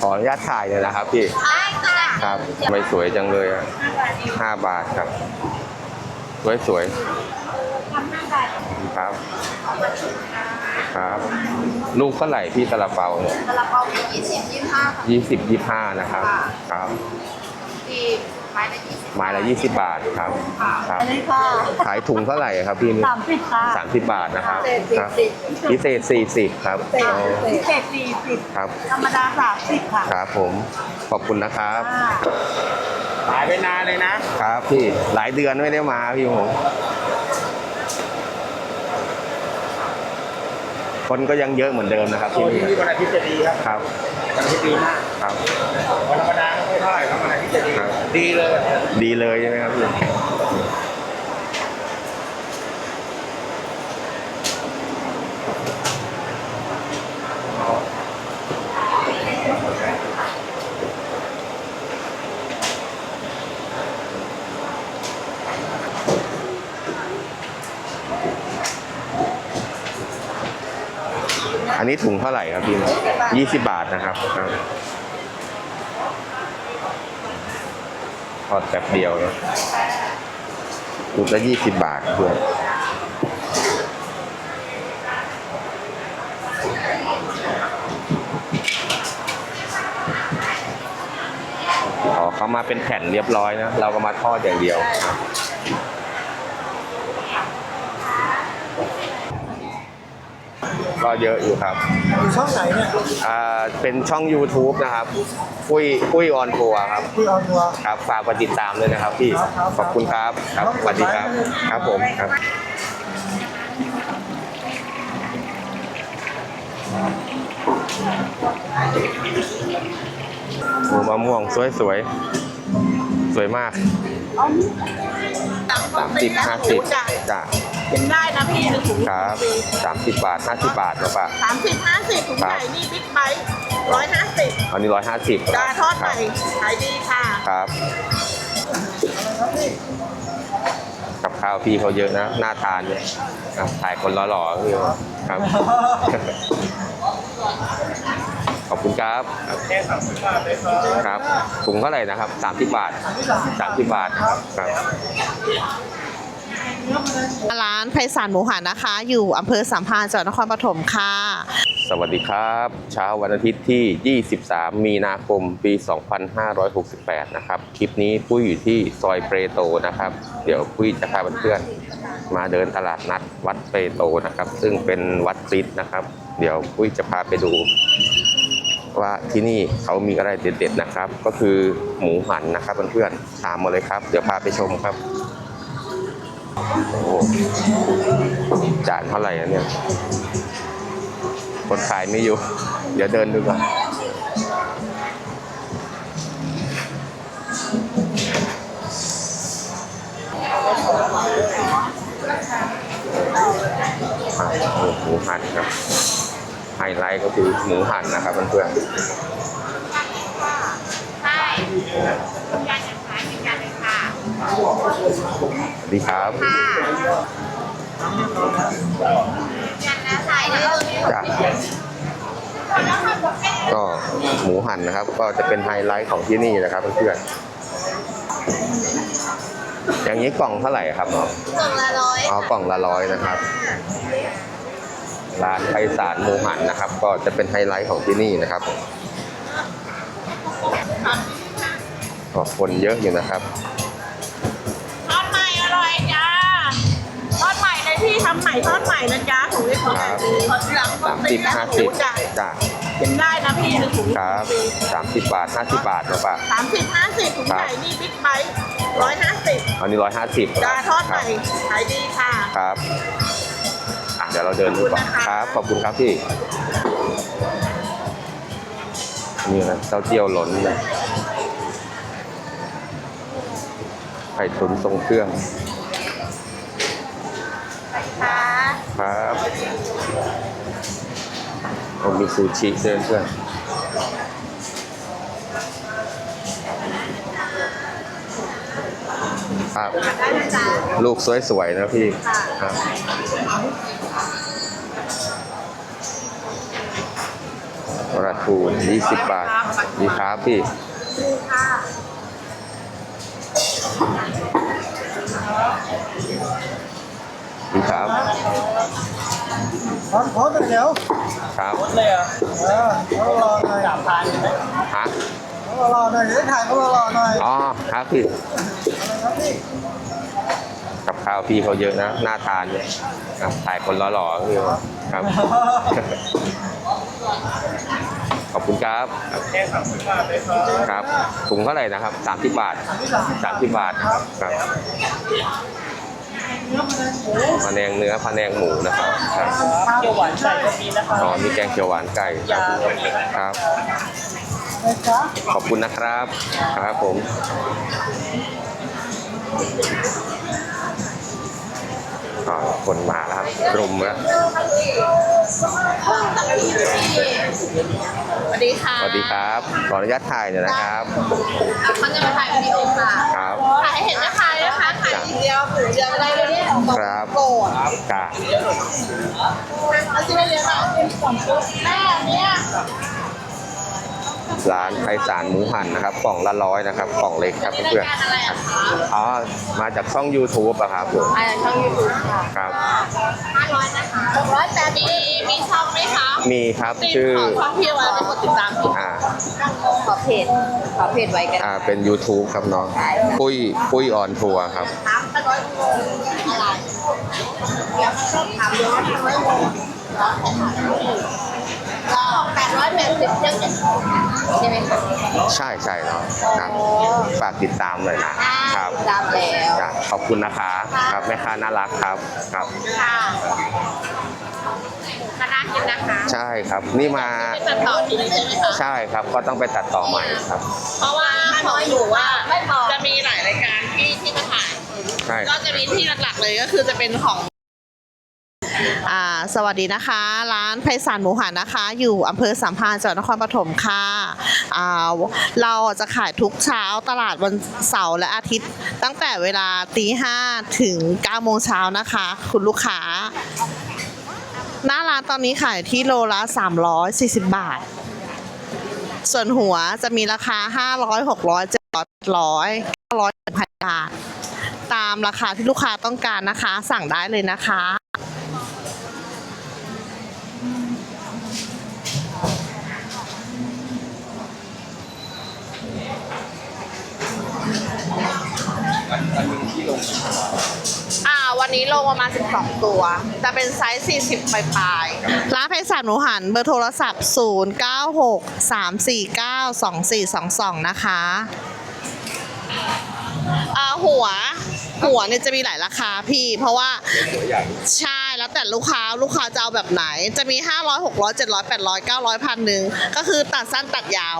ขออนุญาตถ่ายเลยนะครับพี่ได้ค่ะครับไม่สวยจังเลยอะห้าบาทครับ สวยสวยๆครับ ครับ ลูกเท่าไหร่พี่ตะลาเปาเนี่ยซาลาเปายี่สิบยี่ห้ายี่สิบยี่ห้านะครับ ครับดี ไม้ละยี่สิบไม้ละยี่สิบบาทครับครับอันนี้ค่ะขายถุงเท่าไหร่ครับพี่นี่สามสิบค่ะสามสิบบาทนะครับพิเศษครับสี่สิบพิเศษสี่สิบครับพิอ๋อเศษสี่สิบครับธรรมดาสามสิบค่ะครับผมขอบคุณนะครับขายไปนานเลยนะ ครับ พี่หลายเดือนไม่ได้มาพี่ผมคนก็ยังเยอะเหมือนเดิมนะครับโอ้ที่ที่นี่นี่วันอาทิตย์จะดีครับครับ วันอาทิตย์ดีมากครับ วันธรรมดาไม่ค่อยเท่าไหร่ครับวันอาทิตย์จะดี ครับ ดีเลยวันอาทิตย์ดีเลยใช่ไหมครับพี่อันนี้ถุงเท่าไหร่ครับพี่ยี่สิบบาทนะครับครับ ทอดแป๊บเดียวนะถุงละยี่สิบบาทเพื่อนอ๋อเขามาเป็นแผ่นเรียบร้อยนะ เราก็มาทอดอย่างเดียวครับก็เยอะอยู่ครับช่องไหนเนี่ย อ่า เป็นช่อง YouTube นะครับ ปุ้ยปุ้ยออนทัวร์ครับคุยออนทัวร์ครับฝากกดติดตามเลยนะครับพี่ครับครับขอบคุณครับครับสวัสดีครับครับผมครับ โอ้มะม่วงสวยสวยๆสวยมากสามสิบห้าสิบจ้ะ กินได้นะพี่ถุงครับสามสิบบาทห้าสิบบาทนะป่ะสามสิบห้าสิบถุงครัใหบญ่นี่บิ๊กไบค์ร้อยห้าสิบอันนี้ร้อยห้าสิบจาทอดใหม่ขายดีค่ะครับกับข้าวพี่เขาเยอะนะน่าทานเนี่ยอะถ่ายคนหล่อๆคือครับ ขอบคุณครับแค่สามสิบบาทเลยครับครับถุงเท่าไหร่นะครับสามสิบบาทสามสิบบาทครับค ร้านไพศาลหมูหันนะคะ อยู่อำเภอสามพานจังหวัดนครปฐมค่ะ สวัสดีครับ เช้าวันอาทิตย์ที่ 23 มีนาคม ปี 2568 นะครับ คลิปนี้ปุ้ยอยู่ที่ซอยเปรโตนะครับ เดี๋ยวปุ้ยจะพาเพื่อนๆมาเดินตลาดนัดวัดเปรโตนะครับ ซึ่งเป็นวัดคริสต์นะครับ เดี๋ยวปุ้ยจะพาไปดูว่าที่นี่เขามีอะไรเด็ดๆนะครับ ก็คือหมูหันนะครับเพื่อนๆตามมาเลยครับ เดี๋ยวพาไปชมครับ จานเท่าไหร่อะเนี่ย คนขายไม่อยู่ เดี๋ยวเดินดูก่อนหมูหันครับ ไฮไลท์ก็คือหมูหันนะครับเพื่อนใดีครับค่ะยันนะใส่เลยจ้ะก็หมูหันนะครับ ก็จะเป็นไฮไลท์ของที่นี่นะครับเพื่อนๆอย่างนี้กล่องเท่าไหร่ครับเนาะกล่องละร้อยอ๋อกล่องละร้อยนะครับร้านไพศาลหมูหันนะครับ ก็จะเป็นไฮไลท์ของที่นี่นะครับก็คนเยอะอยู่นะครับ อดใหม่เลยพี่ทำใหม่ทอดใหม่นะจ๊ะถุงเล็กของครับดีทอดหลังสามสิบห้าสิบจ้ะจ้ะกินได้นะพี่ถุงครับสามสิบบาทห้าสิบบาทนะป่ะสามสิบห้าสิบถุงครับใหญ่นี่บิ๊กไบค์ร้อยห้าสิบอันนี้ร้อยห้าสิบจ้าทอดใหม่ขายดีค่ะครับอะเดี๋ยวเราเดินดูก่อนขอบคุณนะคะครับ ขอบคุณครับพี่นี่นะเต้าเจี้ยวหล่นนะไข่ตุ๋นทรงเครื่อง ค่ะ ครับโอ้มีซูชิด้วยเพื่อนครับลูกสวยๆนะพี่ครับก็ปลาทูยี่สิบบาทดีครับพี่ ดีครับขอขอหน่อยเดี๋ยวครับเลยเหรอเออเขารอหน่อยสามพันไหมฮะเขารอหน่อยเดี๋ยวถ่ายเขารอหน่อยอ๋อครับพี่ครับพี่กับข้าวพี่เขาเยอะนะน่าทานเนี่ยครับถ่ายคนหล่อๆคือครับขอบคุณครับแค่สามสิบบาทเลยครับครับถุงเท่าไหร่นะครับสามสิบบาทสามสิบบาทนะครับ ครับพะแนงเนื้อพะแนงหมูนะครับครับเขียวหวานใส่ก็มีนะครับอ๋อมีแกงเขียวหวานไก่ครับครับนะจ๊ะขอบคุณนะครับครับผมอ่าคนมาแล้วครับรุมแล้วสวัสดีค่ะสวัสดีครับขออนุญาตถ่ายหน่อยนะครับเขาจะมาถ่ายวิดีโอค่ะครับถ่ายให้เห็นนะคะนะคะ ถ่ายทีเดียวหมูเดียวอะไรเลยเนี่ยครับโกรธกะเอาสิไม่เลี้ยงอะแม่เนี่ยร้านไพศาลหมูหันนะครับ กล่องละร้อยนะครับ กล่องเล็กครับนี่เพื่อนรายการอะไรอะคะๆอ๋อ มาจากช่อง YouTube อะครับผมอ่าช่องยูทูบค่ะ ครับห้าร้อยนะคะหกร้อยแต่มีมีช่องไหมคะ มีครับติดชื่อขอช่องพี่ไว้เป็นคนติดตามพี่อ่าขอเพจขอเพจไว้กันอ่าเป็น YouTube ครับน้องปุ้ยปุ้ยออนทัวร์ครับ ถามแปดร้อยโลอะไรเดี๋ยวชอบถามเยอะแปดร้อยโลก็แปดร้อยแปดสิบยังจะใช่ไหมคะใช่ใช่เนาะครับฝากติดตามหน่อยนะคครัรับบรับแล้วจ้ะขอบคุณนะคะ ครับแม่ค้าน่ารักครับครับ ค่ะ คณะกินนะคะใช่ครับนี่มาไม่ตัดต่อทีใช่ไหมคะใช่ครับก็ต้องไปตัดต่อใหม่ครับ เพราะว่าเขาอยู่ว่าจะมีหลายรายการที่ที่มาถ่ายใช่ก็จะมีที่หลักๆเลยก็คือจะเป็นของอ่าสวัสดีนะคะ ร้านไพศาลหมูหันนะคะ อยู่อำเภอสามพรานจังหวัดนครปฐมค่ะอ่าเราจะขายทุกเช้าตลาดวันเสาร์และอาทิตย์ ตั้งแต่เวลาตีห้าถึง9โมงเช้านะคะ คุณลูกค้า หน้าร้านตอนนี้ขายที่โลละ 340 บาท ส่วนหัวจะมีราคา 500 600 700 900 1,000 บาท ตามราคาที่ลูกค้าต้องการนะคะ สั่งได้เลยนะคะอ่าวัน นี้ลงประมาณ 12 ตัว จะเป็นไซส์ 40 ปลายๆ ร้านไพชรศาลหนูหันเบอร์โทรศัพท์ 096 349 2422 นะคะอ่าหัวหัวเนี่ยจะมีหลายราคาพี่ เพราะว่าใช่แล้วแต่ลูกค้าลูกค้าจะเอาแบบไหน จะมี 500 600 700 800 900พันหนึ่งก็คือตัดสั้นตัดยาว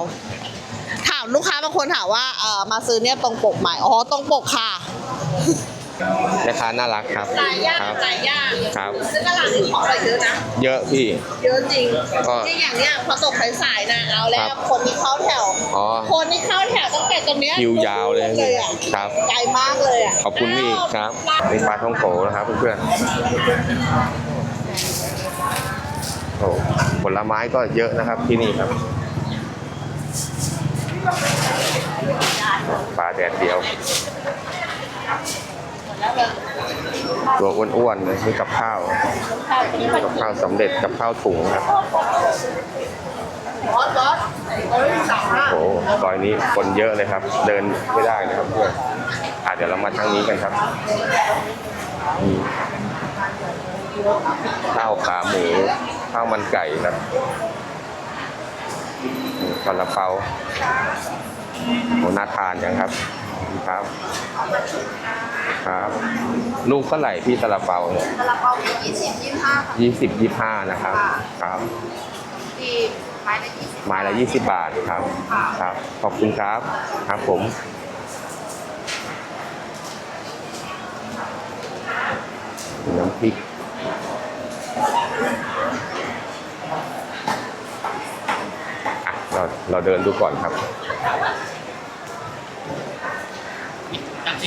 ถามลูกค้าบางคนถามว่าเออมาซื้อเนี่ยตรงปกไหมอ๋อตรงปกค่ะ แม่ค้าน่ารักครับหลายอย่างครับหลายอย่างครับ ซึ่งตลาดนี้ของอะไรเยอะนะ เยอะพี่ เยอะจริงก็ จริงอย่างเนี้ยพอตกสายๆนะเอาแล้ควรับ คนที่เข้าแถว อ๋อ คนที่เข้าแถวตั้งแต่ตรงเนี้ยคิวยาวเลยเลยอะครับ ไกลมากเลยอะขอบคุณพี่ครับนี่ปลาท่องโกนะครับเพื่อนๆโอ้ผลไม้ก็เยอะนะครับที่นี่ครับ ปลาแดดเดียว ตัวอ้วนๆเลยนี่กับข้าวกับข้าวสำเร็จกับข้าวถุงครับโอ้โหซอยนี้คนเยอะเลยครับ เดินไม่ได้นะครับเพื่อนอะเดี๋ยวเรามาทางนี้กันครับข้าวขาหมูข้าวมันไก่ครับซาลาเปาโหน่าทานยังครับ ครับครับ ลูกเท่าไหร่พี่ซาลาเปาเนี่ยซาลาเปายี่สิบยี่ห้ายี่สิบยี่ห้านะครับ ครับที่ไม้ละยี่สิบไม้ละยี่สิบบาทครับ ครับ ขอบคุณครับ ครับผมน้ำพริกอะเราเราเดินดูก่อนครับ เส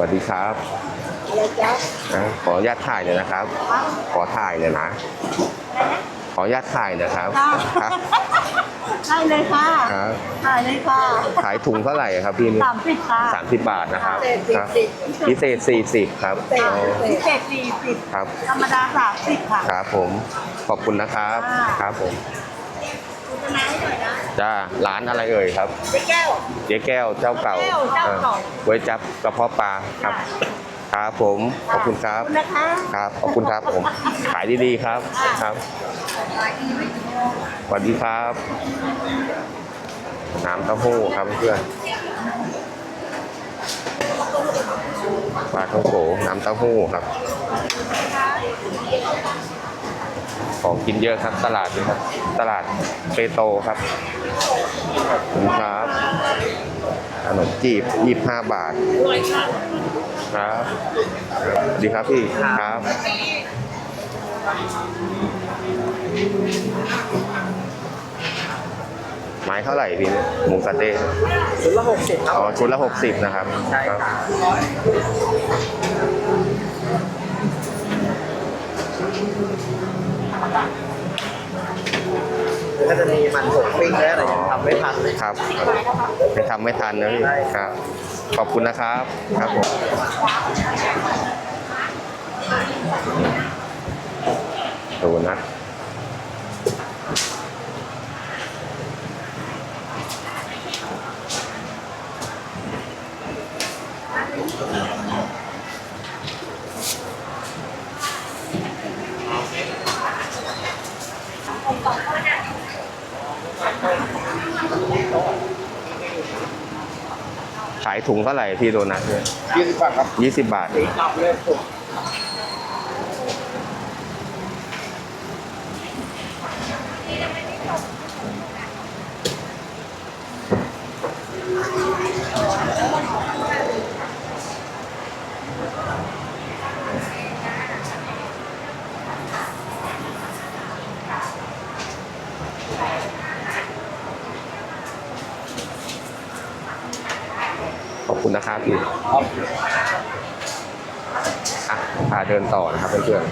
วัสดีครับอะไรจ๊ะนะขออนุญาตถ่ายเลยนะครับ ขอถ่ายเลยนะ ขออนุญาตถ่ายนะครับครับ ได้เลยค่ะครับได้เลยค่ะขายถุงเท่าไหร่ครับพี่นี่สามสิบค่ะสามสิบบาทนะครับพิเศษสี่ครับสิบพิเศษสี่สิบครับพิเศษเอาพิเศษสี่สิบครับธรรมดาสามสิบค่ะครับผมขอบคุณนะครับค่ะครับผมคุณจะน้ำหน่อยนะจ้าร้านอะไรเอ่ยครับพี่แก้วเจ๊แก้วเจ้าเก่าเจ๊แก้วเจ้าเก่าอ่ไว้จับกระเพาะปลาครับครับผมขอบคุณครับขอบคุณนะคะครับขอบคุณครับผมขายดีๆครับครับ สวัสดีครับ น้ำเต้าหู้ครับเพื่อนปลาท่องโกน้ำเต้าหู้ครับ ของกินเยอะครับตลาดนี้ครับ ตลาดเปโตครับคุณครับขนมจีบยี่ห้าบาท ครับ ดีครับพี่ ครับ ไม้เท่าไหร่พี่เนี่ยหมูสะเต๊ะชุดละหกสิบครับอ๋อชุดละหกสิบนะครับใช่คครัรับบถ้าจะมีมันผงปิ้งแล้วอะไรยังทำไม่ทันเลยครับไม่ทำไม่ทันนะพี่ใช่ครับ ขอบคุณนะครับครับผมโดนัทายถุงเท่าไหร่พี่โดนัทเนี่ยยี่สิบบาทครับยี่สิบบาทสีกลับเลยถูก ขอบคุณ นะครับพี่ครับอะพาเดินต่อนะครับเพื่อน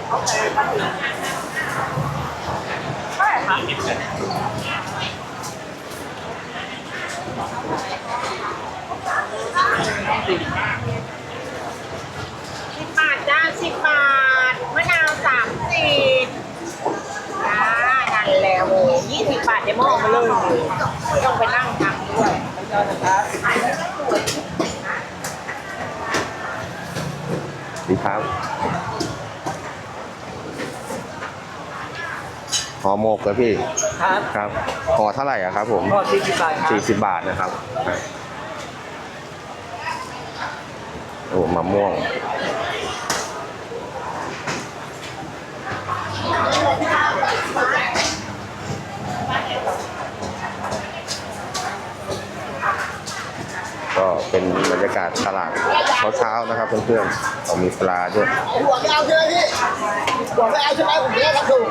สิบบาทจ้าสิบบาทมะนาวสามสิบจ้านั่นแหละโอ้ยี่สิบบาทเดี๋ยวมองมาเลยไม่ต้องไปนั่งทำด้วยครับ ดีครับห่อหมกเลยพี่ ครับครับห่อเท่าไหร่อะครับผมก็สี่สิบบาทครับสี่สิบบาทนะครับครับโอ้มะม่วง ก็เป็นบรรยากาศตลาดเช้าๆนะครับเพื่อนๆเรามีปลาด้วยหัวไม่เอาใช่ไหมพี่หัวไม่เอาใช่ไหมผมเรียกครับถูก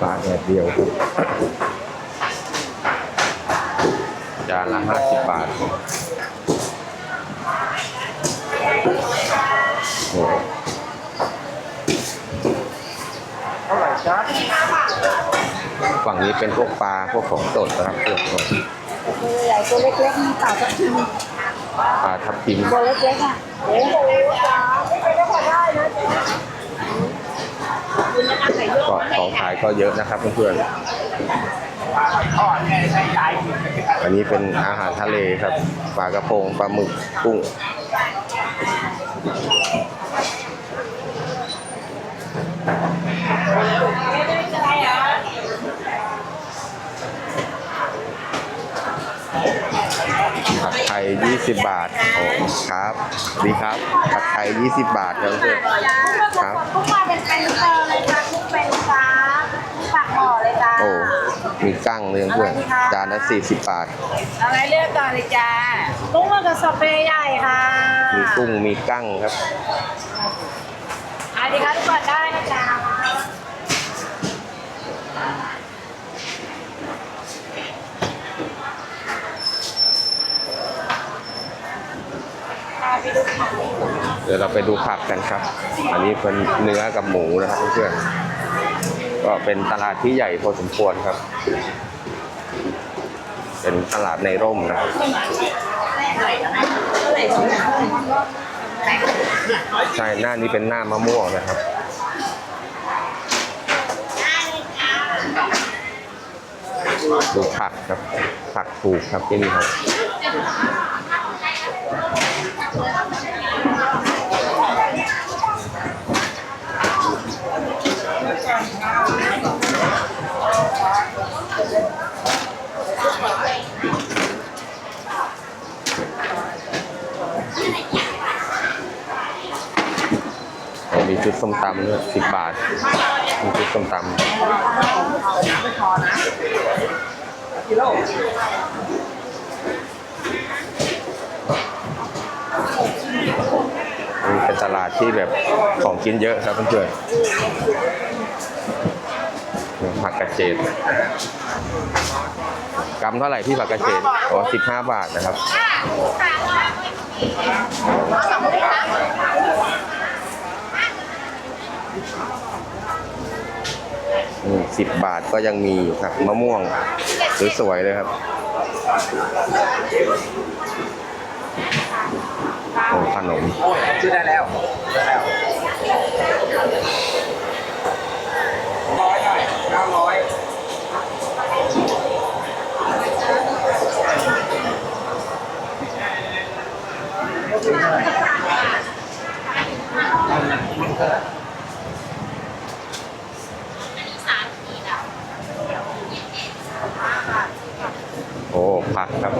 ปลาแดดเดียวจานละห้าสิบบาทโอ้โห เท่าไหร่จ๊ะ ฝั่งนี้เป็นพวกปลาพวกของสดนะครับเพื่อนตัวใหญ่ตัวเล็กๆมีเต่าทับทิมปลาทับทิมตัวเล็กๆอะโอ้โหจ้าไม่เคยได้พอได้นะก็ของขายก็เยอะนะครับเพื่อนๆอันนี้เป็นอาหารทะเลครับปลากระพงปลาหมึกกุ้ง 20 บาทโอ้ครับดีครับผัดไทย 20 บาทครับเพื่อนครับทุกมาเป็นเป็นเตอร์เลยค่ะทุกเป็นจ้าปากห่อเลยจ้าโอ้มีกั้งเลยเพื่อนจานละ40 บาทอะไรเลือกก่อนเลยจ้ากุ้งมากระสอบเปรย์ใหญ่ค่ะ มีกุ้งมีกั้งครับอันนี้ค่ะทุกคนได้นะจ๊ะ เดี๋ยวเราไปดูผักกันครับ อันนี้เป็นเนื้อกับหมูนะครับเพื่อนก็เป็นตลาดที่ใหญ่พอสมควรครับ เป็นตลาดในร่มนะครับใช่หน้านี้เป็นหน้ามะม่วงนะครับดูผักครับผักถูกครับที่นี่ครับ มีชุดส้มตำด้วยสิบบาท มีชุดส้มตำนี่เป็นตลาดที่แบบของกินเยอะครับเพื่อนๆผักกระเฉดกำเท่าไหร่พี่ผักกระเฉดอ๋อสิบห้าบาทนะครับ สิบบาทก็ยังมีครับมะม่วงสวยๆเลยครับโอ้ขนมโอ้ยชื่อได้แล้วได้แล้วร้อยหน่อยเก้าร้อย โอ้ผักครับ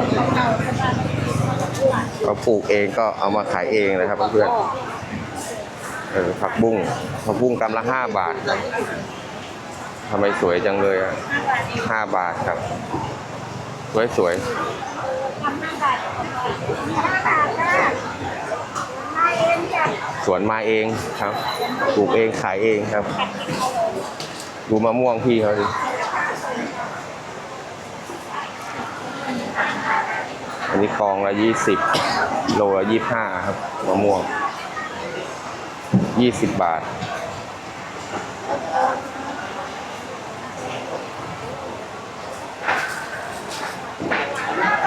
ก็ป ลูกเองก็เอามาขายเองนะครับเพื่อนเออผักบุ้งผักบุ้งกำละห้าบาทครับทำไมสวยจังเลยอะห้าบาทครับ สวยสวยสวนมาเองครับปลูกเองขายเองครับ ดูมะม่วงพี่เขาดิอันนี้กองละยี่สิบ โลละยี่ห้าครับมะม่วงยี่สิบบาท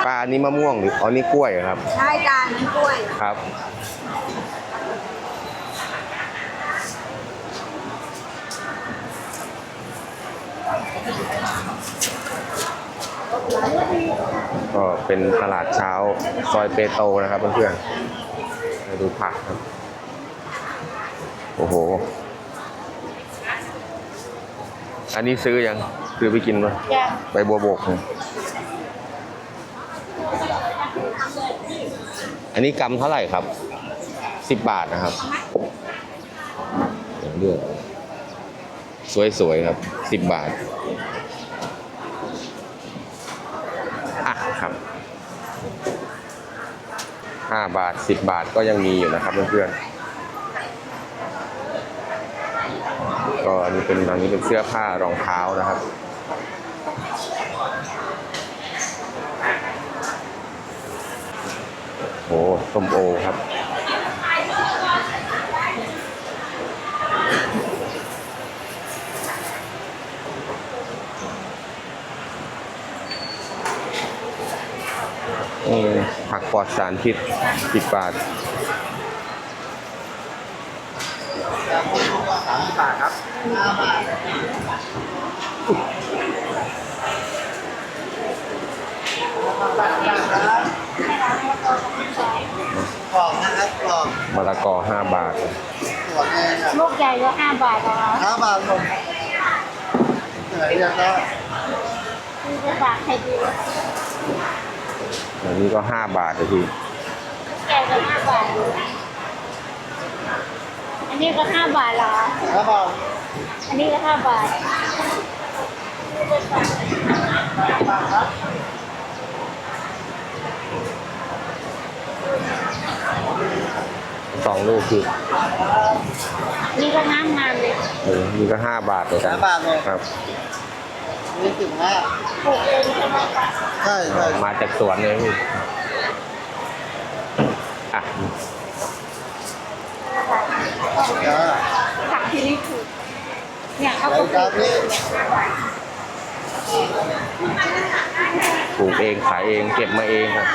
ปลาอันนี้มะม่วงหรืออ๋อนี่กล้วยเหรอครับ ใช่จานน้ำกล้วย ครับ ก็เป็นตลาดเช้าซอยเปโตนะครับเพื่อนๆไปดูผักครับ โอ้โห อันนี้ซื้อยัง ซื้อไปกินมั้ยใบบัวบกเนี่ยอันนี้กำเท่าไหร่ครับสิบบาทนะครับเดี๋ยวเลือกสวยๆครับสิบบาท 5 บาท 10 บาทก็ยังมีอยู่นะครับเพื่อนๆก็อันนี้เป็นอันนี้เป็นเสื้อผ้ารองเท้านะครับโอ้ส้มโอครับเออ ผักปลอดสารพิษสิบบาทสามสิบบาทครับกล่องนะครับกล่องมะละกอห้าบาทส่วนเองอะลูกใหญ่ก็ห้าบาทนะคะห้าบาทหมดไหนเรียกได้คือจะบาทใครดีลูก อันนี้ก็ห้าบาทเลยพี่ใหญ่ก็ห้าบาท อันนี้ก็ห้าบาทเหรอห้าบาท อันนี้ก็ห้าบาทสองลูกคืออันนี้ก็น้ำงามเลยเออนี่ก็ห้าบาทเลยกันห้าบาทเลยครับ นี่สิบห้าปลูกเองใช่ไหมคะใช่ใช่มาจากสวนเลยพี่อะจ้าผักที่นี่ถูกเนี่ยเขาไหนก็ปคลูรับกนี่ปลูกเองขายเองเก็บมาเองครับ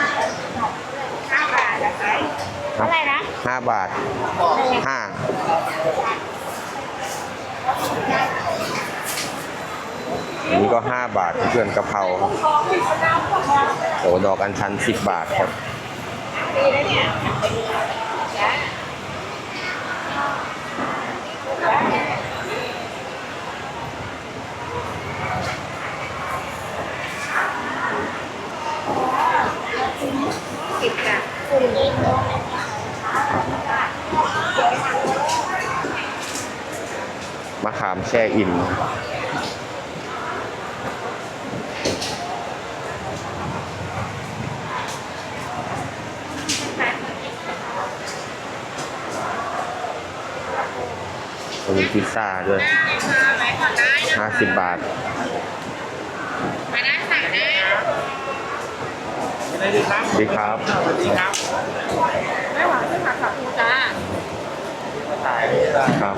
ห้าบาทนะคะเท่าไหร่นะห้าบาทห้า อันนี้ก็ห้าบาทเพื่อนกะเพราครับโอ้ดอกอัญชันสิบบาทครับสิบจ้ะมะขามแช่อิ่ม มีพิซซ่าด้วยห้าสิบบาท มาได้สั่งได้ดีครับ ไม่หวังที่ผักผักกูจ้าครับ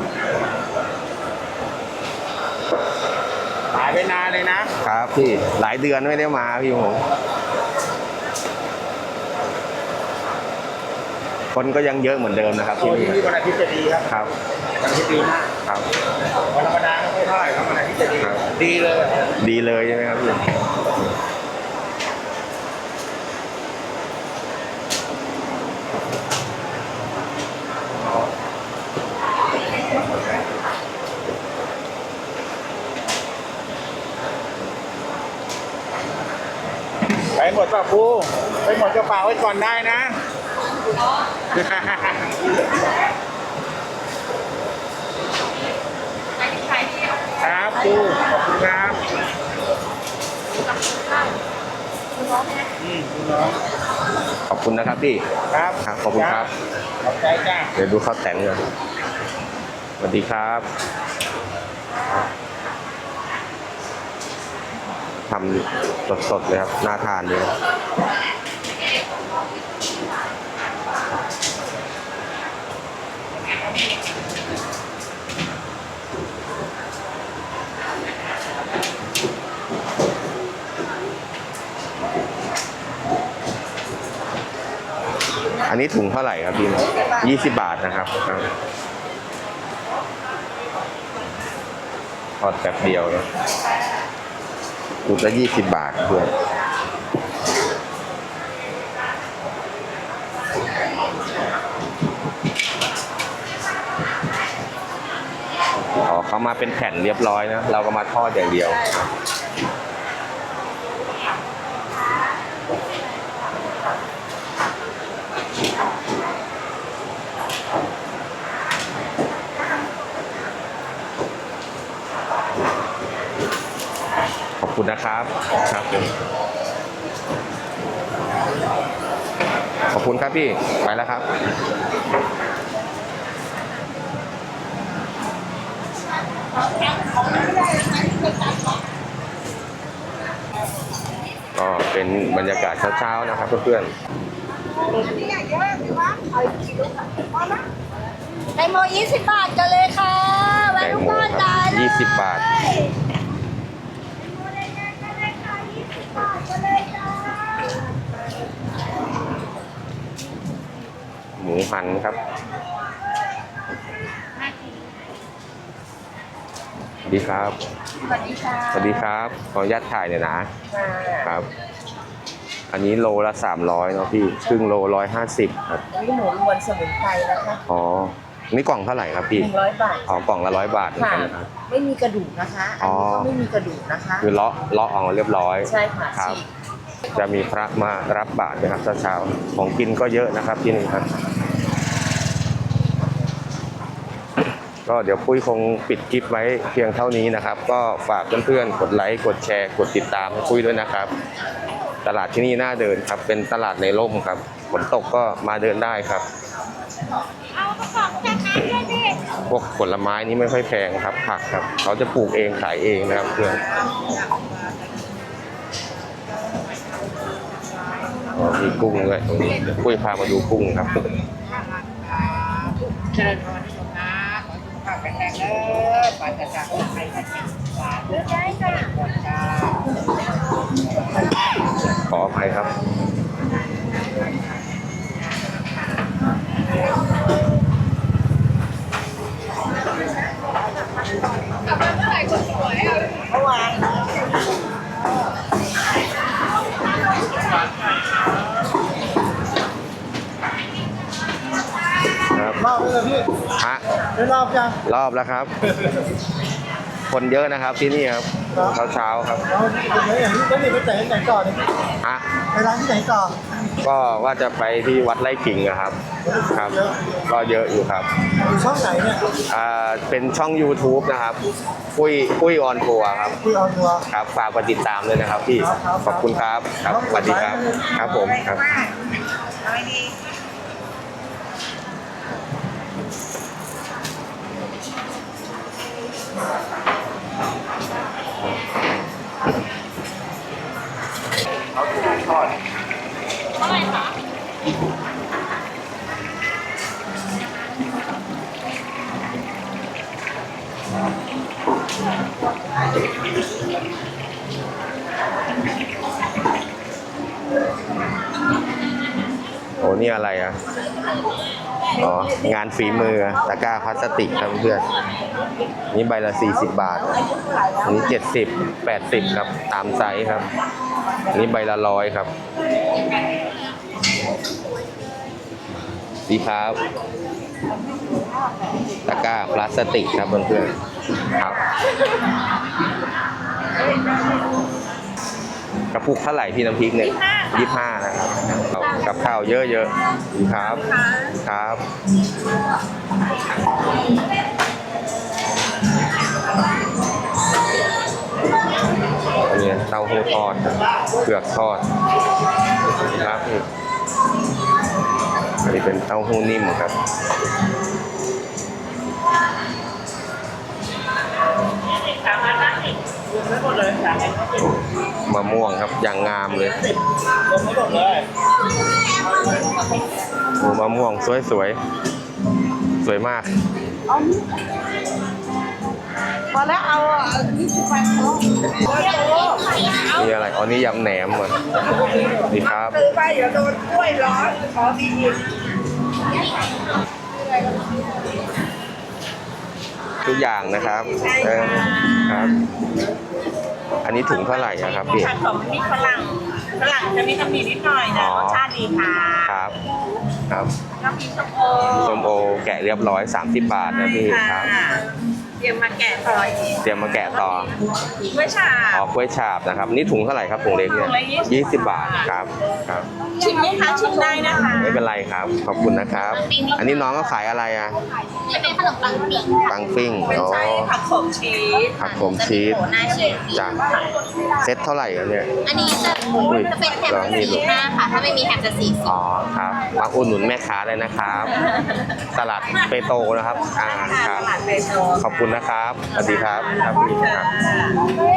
หายไปนานเลยนะ ครับพี่ หลายเดือนไม่ได้มาพี่ผมคนก็ยังเยอะเหมือนเดิมนะครับที่โอ้นี่ที่นี่วันอาทิตย์จะดีครับ ครับ วันอาทิตย์ดีมากครับ วันธรรมดาก็ไม่เท่าไหร่ครับวันอาทิตย์จะดีครับ ดีเลยดีเลยใช่ไหมครับพี่ไปหมดป่ะปูไปหมดกระเป๋าไว้ก่อนได้นะ ครับปูขอบคุณครับอืมคุณน้องขอบคุณนะครับพี่ครับครับขอบคุณครับ ขอบใจจ้าเดี๋ยวดูข้าวแต่งเลยสวัสดีครับทำสดๆเลยครับน่าทานเลย อันนี้ถุงเท่าไหร่ครับพี่ยี่สิบบาทนะครับทอดแป๊บเดียวนะถุงละยี่สิบบาทเพื่อนอ๋อเขามาเป็นแผ่นเรียบร้อยนะ เราก็มาทอดอย่างเดียว คุณนะครับ ครับผมขอบคุณครับพี่ ไปแล้วครับ ก็เป็นบรรยากาศเช้าๆนะครับเพื่อนไดโมยี่สิบบาทกันเลยค่ะๆแวะแตงทุกโมบ้านครัได้บเลยยี่สิบบาท ห มูหันครับดีครับ สวัสดีค่ะสวัสดีครับ ขออนุญาตถ่ายเนี่อยนะครับ อันนี้โลละสามร้อยเนาะพี่ครึ่งโลร้อยห้าสิบครับนี่หมูรวนสมุนไพรนะคะอ๋อ นี่กล่องเท่าไหร่ครับหพี่ นึ่งร้อยบาท อ๋อ กล่องละร้อยบาทเหมือนค่ะกันนะครับ ไม่มีกระดูกนะคะ อันนี้ก็ไม่มีกระดูกนะคะ คือเลาะเลาะออกมาเรียบร้อย ใช่ค่ะครับ ฉีกจะมีพระมารับบาตรนะครับเช้าๆของกินก็เยอะนะครับที่นี่ครับ ก็เดี๋ยวปุ้ยคงปิดคลิปไว้เพียงเท่านี้นะครับ ก็ฝากเพื่อนๆกดไลค์กดแชร์ กดติดตามให้ปุ้ยด้วยนะครับ ตลาดที่นี่น่าเดินครับ เป็นตลาดในร่มครับฝนตกก็มาเดินได้ครับ เอากระป๋องจากน้ำด้วยดิพวกผลไม้นี่ไม่ค่อยแพงครับผักครับ เขาจะปลูกเองขายเองนะครับเพื่อนอ๋อมีกุ้งด้วยตรงนี้เดี๋ยวปุ้ยพามาดูกุ้งครับ เจริญพร แข็งแรงเด้อปราศจากโรคภัยไข้เจ็บสาธุได้จ้ะหมดจ้าขออภัยครับเมื่อวานครับ รอบเลยพี่ฮะได้รอบยังรอบแล้วครับ คนเยอะนะครับที่นี่ครับเช้าเช้าๆครับเราเดี๋ยวอย่างนี้ก็มีไปไหนไหนต่อเนี่ยฮะไปร้านที่ไหนต่อก็ว่าจะไปที่วัดไร่ขิงนะครับ ครับ ก็เยอะอยู่ครับอยู่ช่องไหนเนี่ยอ่าเป็นช่อง YouTube นะครับปุ้ยปุ้ยออนทัวร์ครับ คุยออนทัวร์ ครับฝากกดติดตามด้วยนะครับพี่ครับครับ ขอบคุณครับครับสวัสดีครับ ครับผมครับอะไรดีโอ้นี่อะไรอะ อ๋องานฝีมือตะกร้าพลาสติกครับเพื่อนนี่ใบละ 40 บาทอันนี้ 70 80 ครับ ตามไซส์ครับ อันนี้ใบละร้อยครับดีครับตะกร้าพลาสติกครับเพื่อนๆครับ กระปุกเท่าไหร่พี่น้ำพริกเนี่ย ยี่ห้านะครับกับข้าวเยอะๆครับครับอันนี้เต้าหู้ทอดครับเผือกทอดครับอันนี้เป็นเต้าหู้นิ่มครับม มะม่วงครับอย่างงามเลยโอ้มะม่วงสวยสวยๆสวยมากพอแล้วเอายี่สิบแปดโลนี่อะไรอ๋อนี่ยำแหนมเหรอดีครับซื้อไปเดี๋ยวโดนกล้วยร้อนขอมีอีก ทุกอย่างนะครับเออครับ อันนี้ถุงเท่าไหร่อะครับพี่ผัดของมีฝรั่งฝรั่งจะมีตำหนินิดหน่อยอ๋นะอรสชาติดีค่ะครับ ครับน้ำพริกส้มโอส้มโอแกะเรียบร้อย 30 บาทนะพี่ครับเต รียมมาแกะต่ออีกเตรียมมาแกะต่อกล้วยฉาอ๋อกล้วยฉาบนะครับ นี่ถุงเท่าไหร่ครับถุงเล็กเนี่ยถุงละ20ยี่สิบบาทครับครับ ชิมไหมคะชิมได้นะคะไม่เป็นไรครับ ขอบคุณนะครับ อันนี้น้องก็ขายอะไรอะจะเป็นขนมปังปิ้งปังปิ้งเป็นอ๋อไส้ผักโขมชีสผักโขมชีสหน้าชีสจ้ะเซ็ตเท่าไหร่อะเนี่ยอันนี้จะอุ้ยจะเป็นแฮมลองนี่ดูสี่ห้าค่ะถ้าไม่มีแฮมจะสี่สิบอ๋อครับมาอุดหนุนแม่ค้าได้นะครับ ตลาดเปโตนะครับอ่าค่ะครับตลาดเปโตขอบคุณนะครับสวัสดีครับครับพี่ครับค่ะ